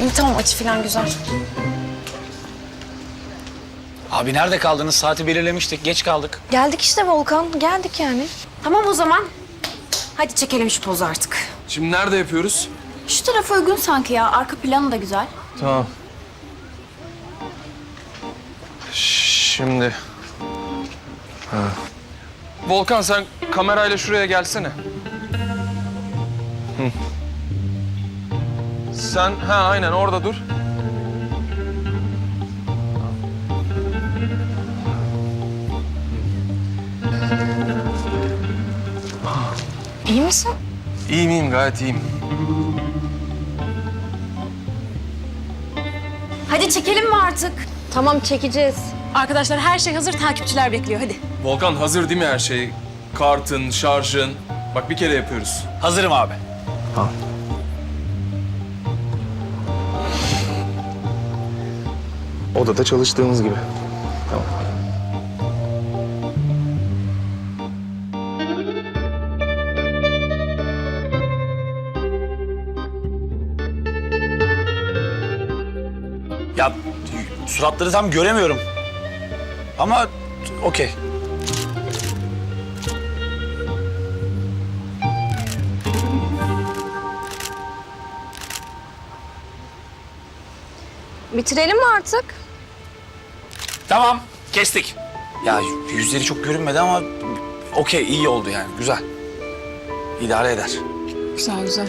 İyi tamam açı falan güzel. Abi nerede kaldınız? Saati belirlemiştik. Geç kaldık. Geldik işte Volkan. Geldik yani. Tamam o zaman. Hadi çekelim şu pozu artık. Şimdi nerede yapıyoruz? Şu taraf uygun sanki ya. Arka planı da güzel. Tamam. Şimdi. Ha. Volkan sen kamerayla şuraya gelsene. Hı. Sen ha aynen orada dur. İyi misin? İyiyim iyiyim gayet iyiyim. Hadi çekelim mi artık? Tamam çekeceğiz. Arkadaşlar her şey hazır, takipçiler bekliyor. Hadi. Volkan hazır değil mi her şey? Kartın, şarjın. Bak bir kere yapıyoruz. Hazırım abi. Odada çalıştığımız gibi. Tamam. Ya suratları tam göremiyorum. Ama okey. Bitirelim mi artık? Tamam. Kestik. Ya yüzleri çok görünmedi ama okey iyi oldu yani. Güzel. İdare eder. Güzel güzel.